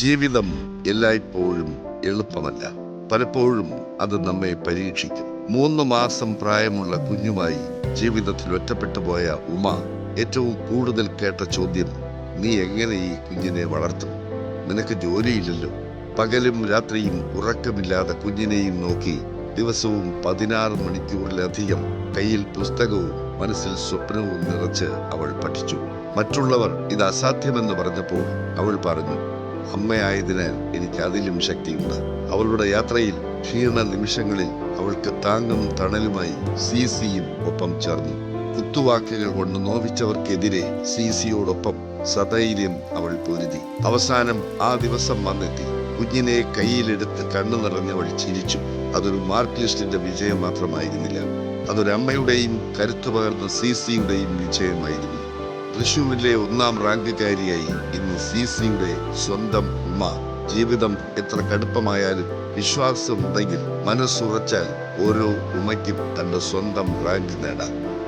ജീവിതം എല്ലായ്പ്പോഴും എളുപ്പമല്ല. പലപ്പോഴും അത് നമ്മെ പരീക്ഷിക്കും. മൂന്ന് മാസം പ്രായമുള്ള കുഞ്ഞുമായി ജീവിതത്തിൽ ഒറ്റപ്പെട്ടു പോയ ഉമ ഏറ്റവും കൂടുതൽ കേട്ട ചോദ്യം നീ എങ്ങനെ ഈ കുഞ്ഞിനെ വളർത്തും? നിനക്ക് ജോലിയില്ലല്ലോ. പകലും രാത്രിയും ഉറക്കമില്ലാതെ കുഞ്ഞിനെയും നോക്കി ദിവസവും പതിനാറ് മണിക്കൂറിലധികം കയ്യിൽ പുസ്തകവും മനസ്സിൽ സ്വപ്നവും നിറച്ച് അവൾ പഠിച്ചു. മറ്റുള്ളവർ ഇത് അസാധ്യമെന്ന് പറഞ്ഞപ്പോൾ അവൾ പറഞ്ഞു അമ്മയായതിനാൽ എനിക്ക് അതിലും ശക്തിയുണ്ട്. അവളുടെ യാത്രയിൽ ക്ഷീണ നിമിഷങ്ങളിൽ അവൾക്ക് താങ്ങും തണലുമായി സി സിയും ഒപ്പം ചേർന്നു. കുത്തുവാക്കുകൾ കൊണ്ട് നോവിച്ചവർക്കെതിരെ സി സിയോടൊപ്പം സധൈര്യം അവൾ പൊരുതി. അവസാനം ആ ദിവസം വന്നെത്തി. കുഞ്ഞിനെ കയ്യിലെടുത്ത് കണ്ണു നിറഞ്ഞവൾ ചിരിച്ചു. അതൊരു മാർക്ക് ലിസ്റ്റിന്റെ വിജയം മാത്രമായിരുന്നില്ല. അതൊരമ്മയുടെയും കരുത്തു പകർന്ന സി സിയുടെയും വിജയമായിരുന്നു. തൃശൂരിലെ ഒന്നാം റാങ്കുകാരിയായി ഇന്ന് സി സിയുടെ സ്വന്തം ഉമ്മ. ജീവിതം എത്ര കടുപ്പമായാലും വിശ്വാസമുണ്ടെങ്കിൽ മനസ്സുറച്ചാൽ ഓരോ ഉമ്മയ്ക്കും തന്റെ സ്വന്തം റാങ്ക് നേടാം.